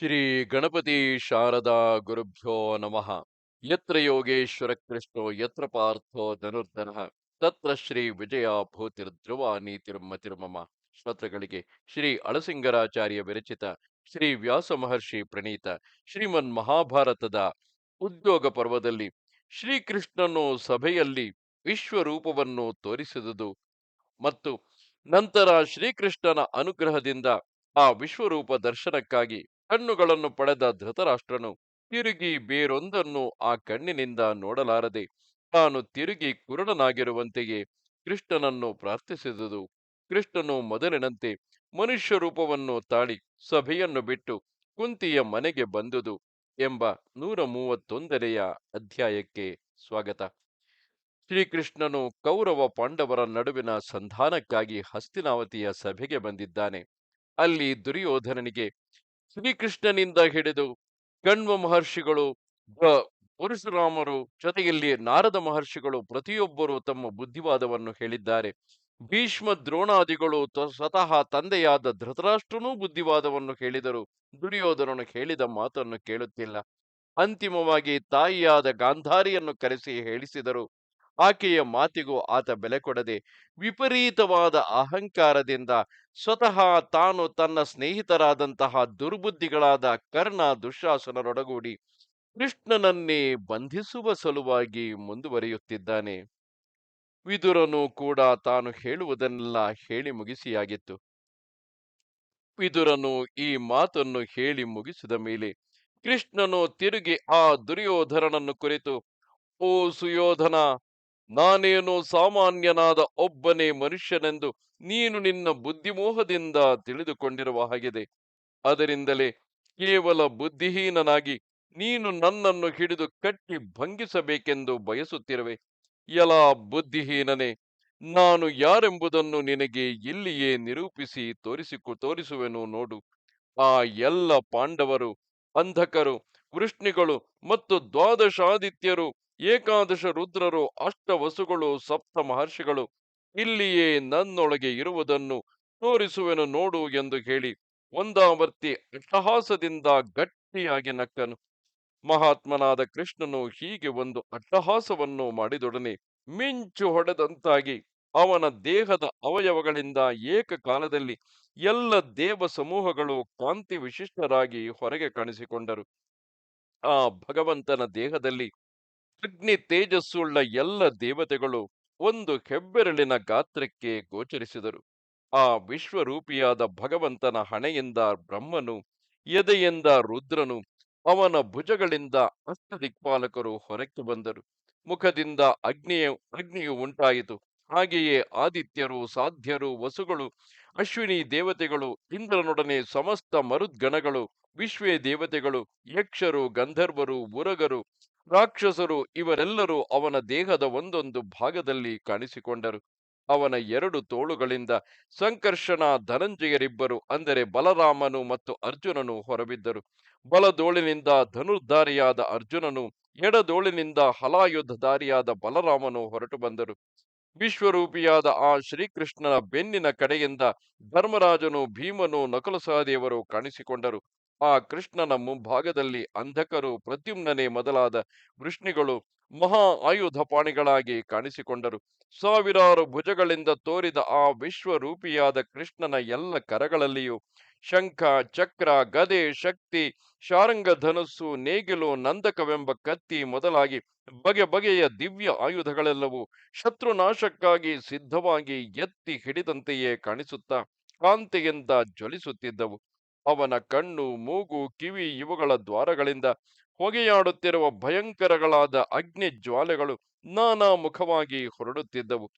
ಶ್ರೀ ಗಣಪತಿ ಶಾರದಾ ಗುರುಭ್ಯೋ ನಮಃ. ಯತ್ರ ಯೋಗೇಶ್ವರ ಕೃಷ್ಣೋ, ಯತ್ರ ಪಾರ್ಥೋ ಧನುರ್ಧನ ತತ್ರ ಶ್ರೀ ವಿಜಯ ಭೂತಿರ್ಧ್ರುವ ನೀತಿರ್ಮತಿರ್ಮಮ ಶ್ರೋತೃಗಳಿಗೆ ಶ್ರೀ ಅಳಸಿಂಗರಾಚಾರ್ಯ ವಿರಚಿತ ಶ್ರೀ ವ್ಯಾಸ ಮಹರ್ಷಿ ಪ್ರಣೀತ ಶ್ರೀಮನ್ ಮಹಾಭಾರತದ ಉದ್ಯೋಗ ಪರ್ವದಲ್ಲಿ ಶ್ರೀಕೃಷ್ಣನು ಸಭೆಯಲ್ಲಿ ವಿಶ್ವರೂಪವನ್ನು ತೋರಿಸಿದುದು ಮತ್ತು ನಂತರ ಶ್ರೀಕೃಷ್ಣನ ಅನುಗ್ರಹದಿಂದ ಆ ವಿಶ್ವರೂಪ ದರ್ಶನಕ್ಕಾಗಿ ಕಣ್ಣುಗಳನ್ನು ಪಡೆದ ಧೃತರಾಷ್ಟ್ರನು ತಿರುಗಿ ಬೇರೊಂದನ್ನು ಆ ಕಣ್ಣಿನಿಂದ ನೋಡಲಾರದೆ ತಾನು ತಿರುಗಿ ಕುರುಡನಾಗಿರುವಂತೆಯೇ ಕೃಷ್ಣನನ್ನು ಪ್ರಾರ್ಥಿಸಿದುದು. ಕೃಷ್ಣನು ಮೊದಲಿನಂತೆ ಮನುಷ್ಯ ರೂಪವನ್ನು ತಾಳಿ ಸಭೆಯನ್ನು ಬಿಟ್ಟು ಕುಂತಿಯ ಮನೆಗೆ ಬಂದುದು ಎಂಬ ನೂರ ಮೂವತ್ತೊಂದನೆಯ ಅಧ್ಯಾಯಕ್ಕೆ ಸ್ವಾಗತ. ಶ್ರೀಕೃಷ್ಣನು ಕೌರವ ಪಾಂಡವರ ನಡುವಿನ ಸಂಧಾನಕ್ಕಾಗಿ ಹಸ್ತಿನಾವತಿಯ ಸಭೆಗೆ ಬಂದಿದ್ದಾನೆ. ಅಲ್ಲಿ ದುರ್ಯೋಧನನಿಗೆ ಶ್ರೀಕೃಷ್ಣನಿಂದ ಹಿಡಿದು ಕಣ್ವ ಮಹರ್ಷಿಗಳು ಪರಶುರಾಮರು ಜೊತೆಯಲ್ಲಿ ನಾರದ ಮಹರ್ಷಿಗಳು ಪ್ರತಿಯೊಬ್ಬರು ತಮ್ಮ ಬುದ್ಧಿವಾದವನ್ನು ಹೇಳಿದ್ದಾರೆ. ಭೀಷ್ಮ ದ್ರೋಣಾದಿಗಳು ಸ್ವತಃ ತಂದೆಯಾದ ಧೃತರಾಷ್ಟ್ರನೂ ಬುದ್ಧಿವಾದವನ್ನು ಹೇಳಿದರು. ದುರ್ಯೋಧನನು ಹೇಳಿದ ಮಾತನ್ನು ಕೇಳುತ್ತಿಲ್ಲ. ಅಂತಿಮವಾಗಿ ತಾಯಿಯಾದ ಗಾಂಧಾರಿಯನ್ನು ಕರೆಸಿ ಹೇಳಿಸಿದರು. ಆಕೆಯ ಮಾತಿಗೂ ಆತ ಬೆಲೆ ಕೊಡದೆ ವಿಪರೀತವಾದ ಅಹಂಕಾರದಿಂದ ಸ್ವತಃ ತಾನು ತನ್ನ ಸ್ನೇಹಿತರಾದಂತಹ ದುರ್ಬುದ್ಧಿಗಳಾದ ಕರ್ಣ ದುಶಾಸನರೊಡಗೂಡಿ ಕೃಷ್ಣನನ್ನೇ ಬಂಧಿಸುವ ಸಲುವಾಗಿ ಮುಂದುವರಿಯುತ್ತಿದ್ದಾನೆ. ವಿದುರನು ಕೂಡ ತಾನು ಹೇಳುವುದನ್ನೆಲ್ಲ ಹೇಳಿ ಮುಗಿಸಿಯಾಗಿತ್ತು. ವಿದುರನು ಈ ಮಾತನ್ನು ಹೇಳಿ ಮುಗಿಸಿದ ಮೇಲೆ ಕೃಷ್ಣನು ತಿರುಗಿ ಆ ದುರ್ಯೋಧನನನ್ನು ಕುರಿತು, ಓ ಸುಯೋಧನ ನಾನೇನು ಸಾಮಾನ್ಯನಾದ ಒಬ್ಬನೇ ಮನುಷ್ಯನೆಂದು ನೀನು ನಿನ್ನ ಬುದ್ಧಿಮೋಹದಿಂದ ತಿಳಿದುಕೊಂಡಿರುವ ಹಾಗಿದೆ. ಅದರಿಂದಲೇ ಕೇವಲ ಬುದ್ಧಿಹೀನನಾಗಿ ನೀನು ನನ್ನನ್ನು ಹಿಡಿದು ಕಟ್ಟಿ ಭಂಗಿಸಬೇಕೆಂದು ಬಯಸುತ್ತಿರುವೆ. ಎಲಾ ಬುದ್ಧಿಹೀನನೇ, ನಾನು ಯಾರೆಂಬುದನ್ನು ನಿನಗೆ ಇಲ್ಲಿಯೇ ನಿರೂಪಿಸಿ ತೋರಿಸಿಕೊ, ತೋರಿಸುವೆನು ನೋಡು. ಆ ಎಲ್ಲ ಪಾಂಡವರು, ಅಂಧಕರು, ವೃಷ್ಣಿಗಳು ಮತ್ತು ದ್ವಾದಶಾದಿತ್ಯರು ಏಕಾದಶ ರುದ್ರರು ಅಷ್ಟವಸುಗಳು ಸಪ್ತ ಮಹರ್ಷಿಗಳು, ಇಲ್ಲಿಯೇ ನನ್ನೊಳಗೆ ಇರುವುದನ್ನು ತೋರಿಸುವೆನು ನೋಡು ಎಂದು ಹೇಳಿ ಒಂದಾವರ್ತಿ ಅಟ್ಟಹಾಸದಿಂದ ಗಟ್ಟಿಯಾಗಿ ನಕ್ಕನು. ಮಹಾತ್ಮನಾದ ಕೃಷ್ಣನು ಹೀಗೆ ಒಂದು ಅಟ್ಟಹಾಸವನ್ನು ಮಾಡಿದೊಡನೆ ಮಿಂಚು ಹೊಡೆದಂತಾಗಿ ಅವನ ದೇಹದ ಅವಯವಗಳಿಂದ ಏಕಕಾಲದಲ್ಲಿ ಎಲ್ಲ ದೇವ ಸಮೂಹಗಳು ಕಾಂತಿ ವಿಶಿಷ್ಟರಾಗಿ ಹೊರಗೆ ಕಾಣಿಸಿಕೊಂಡರು. ಆ ಭಗವಂತನ ದೇಹದಲ್ಲಿ ಅಗ್ನಿ ತೇಜಸ್ಸುಳ್ಳ ಎಲ್ಲ ದೇವತೆಗಳು ಒಂದು ಹೆಬ್ಬೆರಳಿನ ಗಾತ್ರಕ್ಕೆ ಗೋಚರಿಸಿದರು. ಆ ವಿಶ್ವರೂಪಿಯಾದ ಭಗವಂತನ ಹಣೆಯಿಂದ ಬ್ರಹ್ಮನು, ಎದೆಯಿಂದ ರುದ್ರನು, ಅವನ ಭುಜಗಳಿಂದ ಅಷ್ಟದಿಕ್ಪಾಲಕರು ಹೊರಕ್ಕೆ ಬಂದರು. ಮುಖದಿಂದ ಅಗ್ನಿಯ, ಅಗ್ನಿಯು ಉಂಟಾಯಿತು. ಹಾಗೆಯೇ ಆದಿತ್ಯರು, ಸಾಧ್ಯರು, ವಸುಗಳು, ಅಶ್ವಿನಿ ದೇವತೆಗಳು, ಇಂದ್ರನೊಡನೆ ಸಮಸ್ತ ಮರುದ್ಗಣಗಳು, ವಿಶ್ವೇ ದೇವತೆಗಳು, ಯಕ್ಷರು, ಗಂಧರ್ವರು, ಉರಗರು ರಾಕ್ಷಸರು ಇವರೆಲ್ಲರೂ ಅವನ ದೇಹದ ಒಂದೊಂದು ಭಾಗದಲ್ಲಿ ಕಾಣಿಸಿಕೊಂಡರು. ಅವನ ಎರಡು ತೋಳುಗಳಿಂದ ಸಂಕರ್ಷಣ ಧನಂಜಯರಿಬ್ಬರು, ಅಂದರೆ ಬಲರಾಮನು ಮತ್ತು ಅರ್ಜುನನು ಹೊರಬಿದ್ದರು. ಬಲದೋಳಿನಿಂದ ಧನುರ್ಧಾರಿಯಾದ ಅರ್ಜುನನು, ಎಡದೋಳಿನಿಂದ ಹಲಾಯುದ್ಧಧಾರಿಯಾದ ಬಲರಾಮನು ಹೊರಟು ಬಂದರು. ವಿಶ್ವರೂಪಿಯಾದ ಆ ಶ್ರೀಕೃಷ್ಣನ ಬೆನ್ನಿನ ಕಡೆಯಿಂದ ಧರ್ಮರಾಜನು ಭೀಮನು ನಕುಲ ಸಹದೇವರು ಕಾಣಿಸಿಕೊಂಡರು. ಆ ಕೃಷ್ಣನ ಮುಂಭಾಗದಲ್ಲಿ ಅಂಧಕರು, ಪ್ರದ್ಯುಮ್ನನೆ ಮೊದಲಾದ ವೃಷ್ಣಿಗಳು ಮಹಾ ಆಯುಧಪಾಣಿಗಳಾಗಿ ಕಾಣಿಸಿಕೊಂಡರು. ಸಾವಿರಾರು ಭುಜಗಳಿಂದ ತೋರಿದ ಆ ವಿಶ್ವರೂಪಿಯಾದ ಕೃಷ್ಣನ ಎಲ್ಲ ಕರಗಳಲ್ಲಿಯೂ ಶಂಖ, ಚಕ್ರ, ಗದೆ, ಶಕ್ತಿ, ಶಾರಂಗ ಧನಸ್ಸು, ನೇಗಿಲು, ನಂದಕವೆಂಬ ಕತ್ತಿ ಮೊದಲಾಗಿ ಬಗೆ ಬಗೆಯ ದಿವ್ಯ ಆಯುಧಗಳೆಲ್ಲವೂ ಶತ್ರುನಾಶಕ್ಕಾಗಿ ಸಿದ್ಧವಾಗಿ ಎತ್ತಿ ಹಿಡಿದಂತೆಯೇ ಕಾಣಿಸುತ್ತಾ ಕಾಂತಿಯಿಂದ ಜ್ವಲಿಸುತ್ತಿದ್ದವು. ಅವನ ಕಣ್ಣು, ಮೂಗು, ಕಿವಿ ಇವುಗಳ ದ್ವಾರಗಳಿಂದ ಹೊಗೆಯಾಡುತ್ತಿರುವ ಭಯಂಕರಗಳಾದ ಅಗ್ನಿ ಜ್ವಾಲೆಗಳು ನಾನಾ ಮುಖವಾಗಿ ಹೊರಡುತ್ತಿದ್ದವು.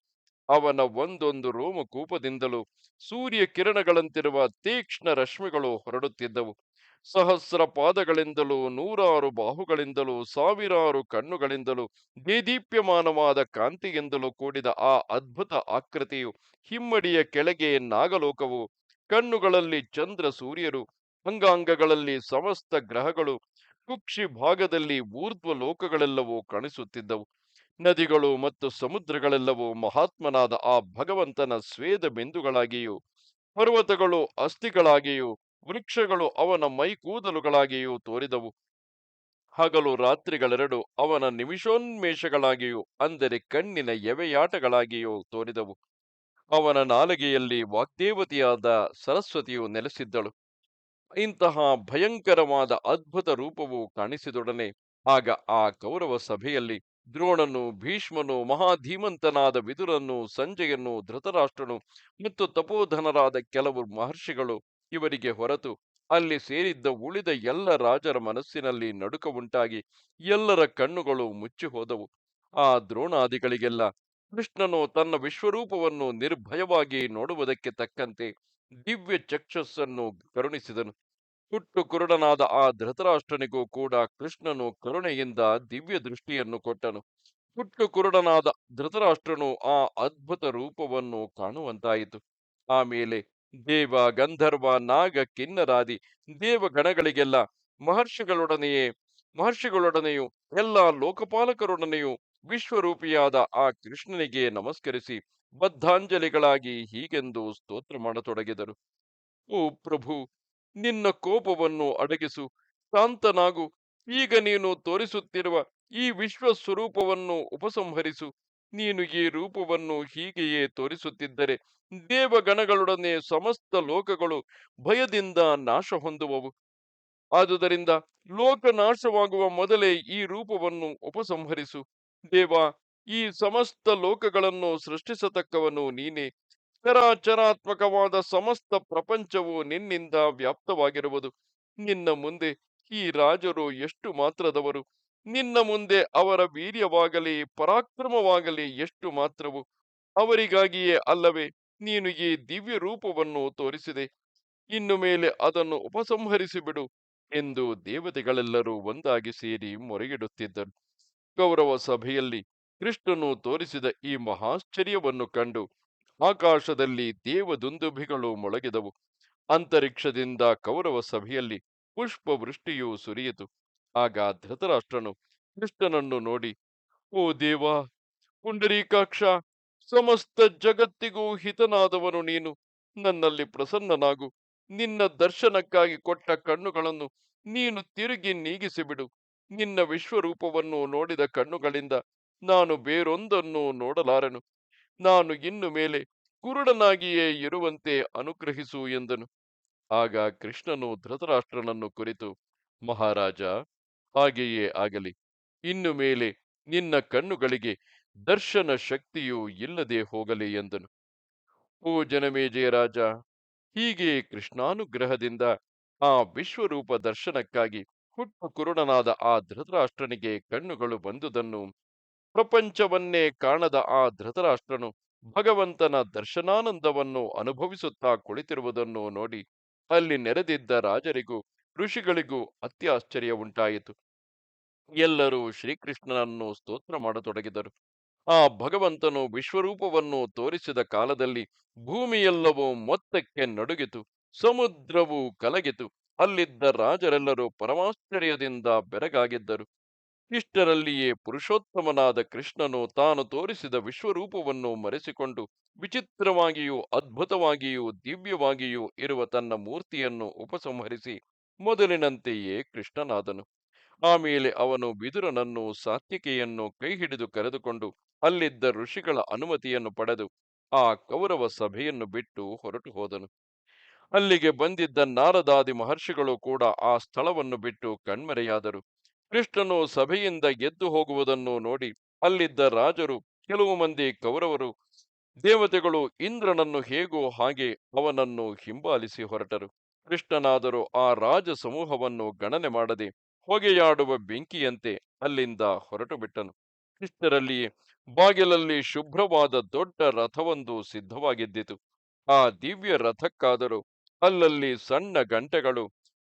ಅವನ ಒಂದೊಂದು ರೋಮಕೂಪದಿಂದಲೂ ಸೂರ್ಯ ಕಿರಣಗಳಂತಿರುವ ತೀಕ್ಷ್ಣ ರಶ್ಮಿಗಳು ಹೊರಡುತ್ತಿದ್ದವು. ಸಹಸ್ರ ಪಾದಗಳಿಂದಲೂ ನೂರಾರು ಬಾಹುಗಳಿಂದಲೂ ಸಾವಿರಾರು ಕಣ್ಣುಗಳಿಂದಲೂ ದೇದೀಪ್ಯಮಾನವಾದ ಕಾಂತಿಯಿಂದಲೂ ಕೂಡಿದ ಆ ಅದ್ಭುತ ಆಕೃತಿಯು ಹಿಮ್ಮಡಿಯ ಕೆಳಗೆ ನಾಗಲೋಕವು ಕಣ್ಣುಗಳಲ್ಲಿ ಚಂದ್ರ ಸೂರ್ಯರು, ಅಂಗಾಂಗಗಳಲ್ಲಿ ಸಮಸ್ತ ಗ್ರಹಗಳು, ಕುಕ್ಷಿ ಭಾಗದಲ್ಲಿ ಊರ್ಧ್ವ ಲೋಕಗಳೆಲ್ಲವೂ ಕಾಣಿಸುತ್ತಿದ್ದವು. ನದಿಗಳು ಮತ್ತು ಸಮುದ್ರಗಳೆಲ್ಲವೂ ಮಹಾತ್ಮನಾದ ಆ ಭಗವಂತನ ಸ್ವೇದ ಬಿಂದುಗಳಾಗಿಯೂ, ಪರ್ವತಗಳು ಅಸ್ಥಿಗಳಾಗಿಯೂ, ವೃಕ್ಷಗಳು ಅವನ ಮೈಕೂದಲುಗಳಾಗಿಯೂ ತೋರಿದವು. ಹಗಲು ರಾತ್ರಿಗಳೆರಡು ಅವನ ನಿಮಿಷೋನ್ಮೇಷಗಳಾಗಿಯೂ, ಅಂದರೆ ಕಣ್ಣಿನ ಎವೆಯಾಟಗಳಾಗಿಯೂ ತೋರಿದವು. ಅವನ ನಾಲಿಗೆಯಲ್ಲಿ ವಾಗ್ದೇವತೆಯಾದ ಸರಸ್ವತಿಯು ನೆಲೆಸಿದ್ದಳು. ಇಂತಹ ಭಯಂಕರವಾದ ಅದ್ಭುತ ರೂಪವು ಕಾಣಿಸಿದೊಡನೆ ಆಗ ಆ ಕೌರವ ಸಭೆಯಲ್ಲಿ ದ್ರೋಣನು, ಭೀಷ್ಮನು, ಮಹಾಧೀಮಂತನಾದ ವಿದುರನ್ನು ಸಂಜಯನು, ಧೃತರಾಷ್ಟ್ರನು ಮತ್ತು ತಪೋಧನರಾದ ಕೆಲವು ಮಹರ್ಷಿಗಳು ಇವರಿಗೆ ಹೊರತು ಅಲ್ಲಿ ಸೇರಿದ್ದ ಉಳಿದ ಎಲ್ಲ ರಾಜರ ಮನಸ್ಸಿನಲ್ಲಿ ನಡುಕ ಉಂಟಾಗಿ ಎಲ್ಲರ ಕಣ್ಣುಗಳು ಮುಚ್ಚಿಹೋದವು ಆ ದ್ರೋಣಾದಿಗಳಿಗೆಲ್ಲ ಕೃಷ್ಣನು ತನ್ನ ವಿಶ್ವರೂಪವನ್ನು ನಿರ್ಭಯವಾಗಿ ನೋಡುವುದಕ್ಕೆ ತಕ್ಕಂತೆ ದಿವ್ಯ ಚಕ್ಷಸ್ಸನ್ನು ಕರುಣಿಸಿದನು. ಹುಟ್ಟು ಕುರುಡನಾದ ಆ ಧೃತರಾಷ್ಟ್ರನಿಗೂ ಕೂಡ ಕೃಷ್ಣನು ಕರುಣೆಯಿಂದ ದಿವ್ಯ ದೃಷ್ಟಿಯನ್ನು ಕೊಟ್ಟನು. ಹುಟ್ಟು ಕುರುಡನಾದ ಧೃತರಾಷ್ಟ್ರನು ಆ ಅದ್ಭುತ ರೂಪವನ್ನು ಕಾಣುವಂತಾಯಿತು. ಆಮೇಲೆ ದೇವ ಗಂಧರ್ವ, ನಾಗ, ಕಿನ್ನರಾದಿ, ದೇವಗಣಗಳಿಗೆಲ್ಲ ಮಹರ್ಷಿಗಳೊಡನೆಯೇ, ಮಹರ್ಷಿಗಳೊಡನೆಯೂ, ಎಲ್ಲ ಲೋಕಪಾಲಕರೊಡನೆಯೂ ವಿಶ್ವರೂಪಿಯಾದ ಆ ಕೃಷ್ಣನಿಗೆ ನಮಸ್ಕರಿಸಿ ಬದ್ಧಾಂಜಲಿಗಳಾಗಿ ಹೀಗೆಂದು ಸ್ತೋತ್ರ ಮಾಡತೊಡಗಿದರು. ಓ ಪ್ರಭು, ನಿನ್ನ ಕೋಪವನ್ನು ಅಡಗಿಸು, ಶಾಂತನಾಗು. ಈಗ ನೀನು ತೋರಿಸುತ್ತಿರುವ ಈ ವಿಶ್ವ ಸ್ವರೂಪವನ್ನು ಉಪಸಂಹರಿಸು. ನೀನು ಈ ರೂಪವನ್ನು ಹೀಗೆಯೇ ತೋರಿಸುತ್ತಿದ್ದರೆ ದೇವಗಣಗಳೊಡನೆ ಸಮಸ್ತ ಲೋಕಗಳು ಭಯದಿಂದ ನಾಶ ಹೊಂದುವವು ಆದುದರಿಂದ ಲೋಕ ನಾಶವಾಗುವ ಮೊದಲೇ ಈ ರೂಪವನ್ನು ಉಪಸಂಹರಿಸು. ದೇವ, ಈ ಸಮಸ್ತ ಲೋಕಗಳನ್ನು ಸೃಷ್ಟಿಸತಕ್ಕವನು ನೀನೇ. ಚರಾಚರಾತ್ಮಕವಾದ ಸಮಸ್ತ ಪ್ರಪಂಚವು ನಿನ್ನಿಂದ ವ್ಯಾಪ್ತವಾಗಿರುವುದು. ನಿನ್ನ ಮುಂದೆ ಈ ರಾಜರು ಎಷ್ಟು ಮಾತ್ರದವರು? ನಿನ್ನ ಮುಂದೆ ಅವರ ವೀರ್ಯವಾಗಲಿ, ಪರಾಕ್ರಮವಾಗಲಿ ಎಷ್ಟು ಮಾತ್ರವು? ಅವರಿಗಾಗಿಯೇ ಅಲ್ಲವೇ, ನೀನು ಈ ದಿವ್ಯ ರೂಪವನ್ನು ತೋರಿಸಿದೆ. ಇನ್ನು ಮೇಲೆ ಅದನ್ನು ಉಪಸಂಹರಿಸಿಬಿಡು ಎಂದು ದೇವತೆಗಳೆಲ್ಲರೂ ಒಂದಾಗಿ ಸೇರಿ ಮೊರೆಗಿಡುತ್ತಿದ್ದರು ಗೌರವ ಸಭೆಯಲ್ಲಿ ಕೃಷ್ಣನು ತೋರಿಸಿದ ಈ ಮಹಾಶ್ಚರ್ಯವನ್ನು ಕಂಡು ಆಕಾಶದಲ್ಲಿ ದೇವದುಂದುಭಿಗಳು ಮೊಳಗಿದವು. ಅಂತರಿಕ್ಷದಿಂದ ಕೌರವ ಸಭೆಯಲ್ಲಿ ಪುಷ್ಪವೃಷ್ಟಿಯು ಸುರಿಯಿತು. ಆಗ ಧೃತರಾಷ್ಟ್ರನು ಕೃಷ್ಣನನ್ನು ನೋಡಿ, ಓ ದೇವ, ಪುಂಡರೀಕಾಕ್ಷ, ಸಮಸ್ತ ಜಗತ್ತಿಗೂ ಹಿತನಾದವನು ನೀನು. ನನ್ನಲ್ಲಿ ಪ್ರಸನ್ನನಾಗು. ನಿನ್ನ ದರ್ಶನಕ್ಕಾಗಿ ಕೊಟ್ಟ ಕಣ್ಣುಗಳನ್ನು ನೀನು ತಿರುಗಿ ನೀಗಿಸಿಬಿಡು. ನಿನ್ನ ವಿಶ್ವರೂಪವನ್ನು ನೋಡಿದ ಕಣ್ಣುಗಳಿಂದ ನಾನು ಬೇರೊಂದನ್ನು ನೋಡಲಾರೆನು. ನಾನು ಇನ್ನು ಮೇಲೆ ಕುರುಡನಾಗಿಯೇ ಇರುವಂತೆ ಅನುಗ್ರಹಿಸು ಎಂದನು. ಆಗ ಕೃಷ್ಣನು ಧೃತರಾಷ್ಟ್ರನನ್ನು ಕುರಿತು, ಮಹಾರಾಜ, ಹಾಗೆಯೇ ಆಗಲಿ. ಇನ್ನು ಮೇಲೆ ನಿನ್ನ ಕಣ್ಣುಗಳಿಗೆ ದರ್ಶನ ಶಕ್ತಿಯು ಇಲ್ಲದೆ ಹೋಗಲಿ ಎಂದನು. ಓ ಜನಮೇಜಯ ರಾಜ, ಹೀಗೆ ಕೃಷ್ಣಾನುಗ್ರಹದಿಂದ ಆ ವಿಶ್ವರೂಪ ದರ್ಶನಕ್ಕಾಗಿ ಹುಟ್ಟು ಕುರುಡನಾದ ಆ ಧೃತರಾಷ್ಟ್ರನಿಗೆ ಕಣ್ಣುಗಳು ಬಂದುದನ್ನು ಪ್ರಪಂಚವನ್ನೇ ಕಾಣದ ಆ ಧೃತರಾಷ್ಟ್ರನು ಭಗವಂತನ ದರ್ಶನಾನಂದವನ್ನು ಅನುಭವಿಸುತ್ತಾ ಕುಳಿತಿರುವುದನ್ನು ನೋಡಿ ಅಲ್ಲಿ ನೆರೆದಿದ್ದ ರಾಜರಿಗೂ ಋಷಿಗಳಿಗೂ ಅತ್ಯಾಶ್ಚರ್ಯ ಉಂಟಾಯಿತು. ಎಲ್ಲರೂ ಶ್ರೀಕೃಷ್ಣನನ್ನು ಸ್ತೋತ್ರ ಮಾಡತೊಡಗಿದರು. ಆ ಭಗವಂತನು ವಿಶ್ವರೂಪವನ್ನು ತೋರಿಸಿದ ಕಾಲದಲ್ಲಿ ಭೂಮಿಯೆಲ್ಲವೂ ಮೊತ್ತಕ್ಕೆ ನಡುಗಿತು, ಸಮುದ್ರವೂ ಕಲಗಿತು. ಅಲ್ಲಿದ್ದ ರಾಜರೆಲ್ಲರೂ ಪರಮಾಶ್ಚರ್ಯದಿಂದ ಬೆರಗಾಗಿದ್ದರು. ಇಷ್ಟರಲ್ಲಿಯೇ ಪುರುಷೋತ್ತಮನಾದ ಕೃಷ್ಣನು ತಾನು ತೋರಿಸಿದ ವಿಶ್ವರೂಪವನ್ನು ಮರೆಸಿಕೊಂಡು ವಿಚಿತ್ರವಾಗಿಯೂ ಅದ್ಭುತವಾಗಿಯೂ ದಿವ್ಯವಾಗಿಯೂ ಇರುವ ತನ್ನ ಮೂರ್ತಿಯನ್ನು ಉಪಸಂಹರಿಸಿ ಮೊದಲಿನಂತೆಯೇ ಕೃಷ್ಣನಾದನು. ಆಮೇಲೆ ಅವನು ಬಿದುರನನ್ನು ಸಾತ್ವಿಕೆಯನ್ನು ಕೈ ಹಿಡಿದು ಕರೆದುಕೊಂಡು ಅಲ್ಲಿದ್ದ ಋಷಿಗಳ ಅನುಮತಿಯನ್ನು ಪಡೆದು ಆ ಕೌರವ ಸಭೆಯನ್ನು ಬಿಟ್ಟು ಹೊರಟು ಹೋದನು. ಅಲ್ಲಿಗೆ ಬಂದಿದ್ದ ನಾರದಾದಿ ಮಹರ್ಷಿಗಳು ಕೂಡ ಆ ಸ್ಥಳವನ್ನು ಬಿಟ್ಟು ಕಣ್ಮರೆಯಾದರು. ಕೃಷ್ಣನು ಸಭೆಯಿಂದ ಎದ್ದು ಹೋಗುವುದನ್ನು ನೋಡಿ ಅಲ್ಲಿದ್ದ ರಾಜರು, ಕೆಲವು ಮಂದಿ ಕೌರವರು, ದೇವತೆಗಳು ಇಂದ್ರನನ್ನು ಹೇಗೋ ಹಾಗೆ ಅವನನ್ನು ಹಿಂಬಾಲಿಸಿ ಹೊರಟರು. ಕೃಷ್ಣನಾದರೂ ಆ ರಾಜ ಸಮೂಹವನ್ನು ಗಣನೆ ಮಾಡದೆ ಹೊಗೆಯಾಡುವ ಬೆಂಕಿಯಂತೆ ಅಲ್ಲಿಂದ ಹೊರಟು ಬಿಟ್ಟನು. ಕೃಷ್ಣರಲ್ಲಿಯೇ ಬಾಗಿಲಲ್ಲಿ ಶುಭ್ರವಾದ ದೊಡ್ಡ ರಥವೊಂದು ಸಿದ್ಧವಾಗಿದ್ದಿತು. ಆ ದಿವ್ಯ ರಥಕ್ಕಾದರೂ ಅಲ್ಲಲ್ಲಿ ಸಣ್ಣ ಗಂಟೆಗಳು,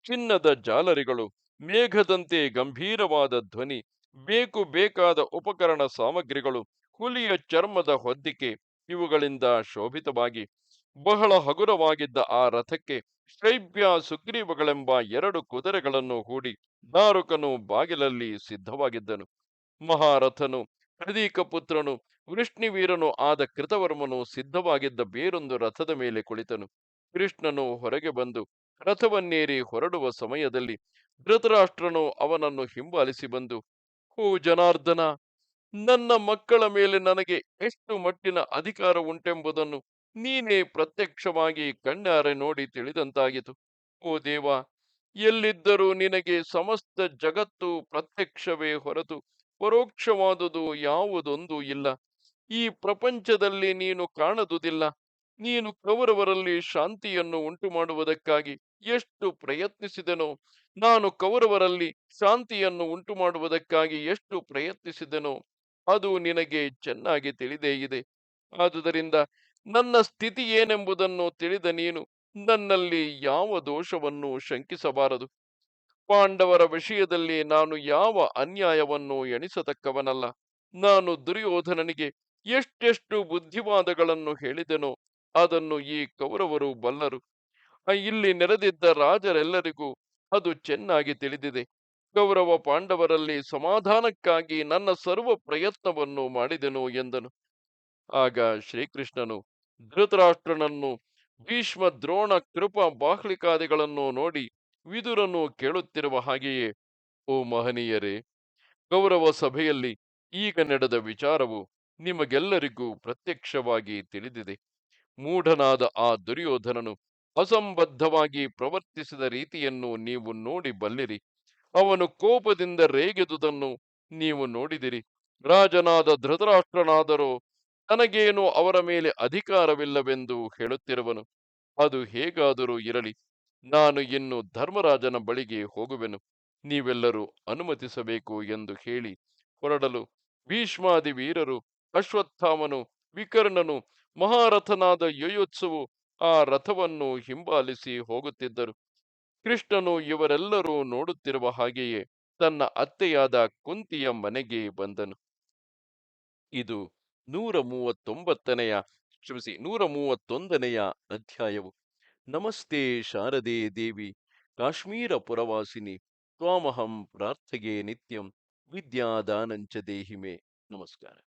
ಚಿನ್ನದ ಜಾಲರಿಗಳು, ಮೇಘದಂತೆ ಗಂಭೀರವಾದ ಧ್ವನಿ, ಬೇಕು ಬೇಕಾದ ಉಪಕರಣ ಸಾಮಗ್ರಿಗಳು, ಹುಲಿಯ ಚರ್ಮದ ಹೊದ್ದಿಕೆ ಇವುಗಳಿಂದ ಶೋಭಿತವಾಗಿ, ಬಹಳ ಹಗುರವಾಗಿದ್ದ ಆ ರಥಕ್ಕೆ ಶೈಬ್ಯ ಸುಗ್ರೀವಗಳೆಂಬ ಎರಡು ಕುದುರೆಗಳನ್ನು ಹೂಡಿ ದಾರುಕನು ಬಾಗಿಲಲ್ಲಿ ಸಿದ್ಧವಾಗಿದ್ದನು. ಮಹಾರಥನು, ಪ್ರದೀಕ ಪುತ್ರನು, ವೃಷ್ಣಿವೀರನು ಆದ ಕೃತವರ್ಮನು ಸಿದ್ಧವಾಗಿದ್ದ ಬೇರೊಂದು ರಥದ ಮೇಲೆ ಕುಳಿತನು. ಕೃಷ್ಣನು ಹೊರಗೆ ಬಂದು ರಥವನ್ನೇರಿ ಹೊರಡುವ ಸಮಯದಲ್ಲಿ ಧೃತರಾಷ್ಟ್ರನು ಅವನನ್ನು ಹಿಂಬಾಲಿಸಿ ಬಂದು ಓ ಜನಾರ್ದನ, ನನ್ನ ಮಕ್ಕಳ ಮೇಲೆ ನನಗೆ ಎಷ್ಟು ಮಟ್ಟಿನ ಅಧಿಕಾರ ಉಂಟೆಂಬುದನ್ನು ನೀನೇ ಪ್ರತ್ಯಕ್ಷವಾಗಿ ಕಣ್ಣಾರೆ ನೋಡಿ ತಿಳಿದಂತಾಗಿತು. ಓ ದೇವ, ಎಲ್ಲಿದ್ದರೂ ನಿನಗೆ ಸಮಸ್ತ ಜಗತ್ತು ಪ್ರತ್ಯಕ್ಷವೇ ಹೊರತು ಪರೋಕ್ಷವಾದುದು ಯಾವುದೊಂದು ಇಲ್ಲ. ಈ ಪ್ರಪಂಚದಲ್ಲಿ ನೀನು ಕಾಣದುದಿಲ್ಲ. ನೀನು ಕೌರವರಲ್ಲಿ ಶಾಂತಿಯನ್ನು ಉಂಟು ಮಾಡುವುದಕ್ಕಾಗಿ ಎಷ್ಟು ಪ್ರಯತ್ನಿಸಿದನೋ, ನಾನು ಕೌರವರಲ್ಲಿ ಶಾಂತಿಯನ್ನು ಉಂಟು ಮಾಡುವುದಕ್ಕಾಗಿ ಎಷ್ಟು ಪ್ರಯತ್ನಿಸಿದನೋ, ಅದು ನಿನಗೆ ಚೆನ್ನಾಗಿ ತಿಳಿದೇ ಇದೆ. ಆದುದರಿಂದ ನನ್ನ ಸ್ಥಿತಿ ಏನೆಂಬುದನ್ನು ತಿಳಿದ ನೀನು ನನ್ನಲ್ಲಿ ಯಾವ ದೋಷವನ್ನು ಶಂಕಿಸಬಾರದು. ಪಾಂಡವರ ವಿಷಯದಲ್ಲಿ ನಾನು ಯಾವ ಅನ್ಯಾಯವನ್ನು ಎಣಿಸತಕ್ಕವನಲ್ಲ. ನಾನು ದುರ್ಯೋಧನನಿಗೆ ಎಷ್ಟೆಷ್ಟು ಬುದ್ಧಿವಾದಗಳನ್ನು ಹೇಳಿದೆನೋ ಅದನ್ನು ಈ ಕೌರವರು ಬಲ್ಲರು. ಇಲ್ಲಿ ನೆರೆದಿದ್ದ ರಾಜರೆಲ್ಲರಿಗೂ ಅದು ಚೆನ್ನಾಗಿ ತಿಳಿದಿದೆ. ಕೌರವ ಪಾಂಡವರಲ್ಲಿ ಸಮಾಧಾನಕ್ಕಾಗಿ ನನ್ನ ಸರ್ವ ಪ್ರಯತ್ನವನ್ನು ಮಾಡಿದೆನು ಎಂದನು. ಆಗ ಶ್ರೀಕೃಷ್ಣನು ಧೃತರಾಷ್ಟ್ರನನ್ನು, ಭೀಷ್ಮ ದ್ರೋಣ ಕೃಪ ಬಾಹ್ಲಿಕಾದಿಗಳನ್ನು ನೋಡಿ ವಿದುರನ್ನು ಕೇಳುತ್ತಿರುವ ಹಾಗೆಯೇ, ಓ ಮಹನೀಯರೇ, ಕೌರವ ಸಭೆಯಲ್ಲಿ ಈಗ ನಡೆದ ವಿಚಾರವು ನಿಮಗೆಲ್ಲರಿಗೂ ಪ್ರತ್ಯಕ್ಷವಾಗಿ ತಿಳಿದಿದೆ. ಮೂಢನಾದ ಆ ದುರ್ಯೋಧನನು ಅಸಂಬದ್ಧವಾಗಿ ಪ್ರವರ್ತಿಸಿದ ರೀತಿಯನ್ನು ನೀವು ನೋಡಿ ಬಲ್ಲಿರಿ. ಅವನು ಕೋಪದಿಂದ ರೇಗೆದುದನ್ನು ನೀವು ನೋಡಿದಿರಿ. ರಾಜನಾದ ಧೃತರಾಷ್ಟ್ರನಾದರೂ, ತನಗೇನು ಅವರ ಮೇಲೆ ಅಧಿಕಾರವಿಲ್ಲವೆಂದು ಹೇಳುತ್ತಿರುವನು. ಅದು ಹೇಗಾದರೂ ಇರಲಿ, ನಾನು ಇನ್ನು ಧರ್ಮರಾಜನ ಬಳಿಗೆ ಹೋಗುವೆನು. ನೀವೆಲ್ಲರೂ ಅನುಮತಿಸಬೇಕು ಎಂದು ಹೇಳಿ ಹೊರಡಲು ಭೀಷ್ಮಾದಿ ವೀರರು ಅಶ್ವತ್ಥಾಮನು ವಿಕರ್ಣನು ಮಹಾರಥನಾದ ಯುಯೋತ್ಸವು ಆ ರಥವನ್ನು ಹಿಂಬಾಲಿಸಿ ಹೋಗುತ್ತಿದ್ದರು. ಕೃಷ್ಣನು ಇವರೆಲ್ಲರೂ ನೋಡುತ್ತಿರುವ ಹಾಗೆಯೇ ತನ್ನ ಅತ್ತೆಯಾದ ಕುಂತಿಯ ಮನೆಗೆ ಬಂದನು. ಇದು ನೂರ ಮೂವತ್ತೊಂಬತ್ತನೆಯ, ಕ್ಷಮಿಸಿ ನೂರ ಮೂವತ್ತೊಂದನೆಯ ಅಧ್ಯಾಯವು. ನಮಸ್ತೆ ಶಾರದೆ ದೇವಿ, ಕಾಶ್ಮೀರ ಪುರವಾಸಿನಿ ತ್ವಾಮಹಂ ಪ್ರಾರ್ಥಗೆ ನಿತ್ಯಂ, ವಿದ್ಯಾದಾನಂಚ ದೇಹಿಮೆ. ನಮಸ್ಕಾರ.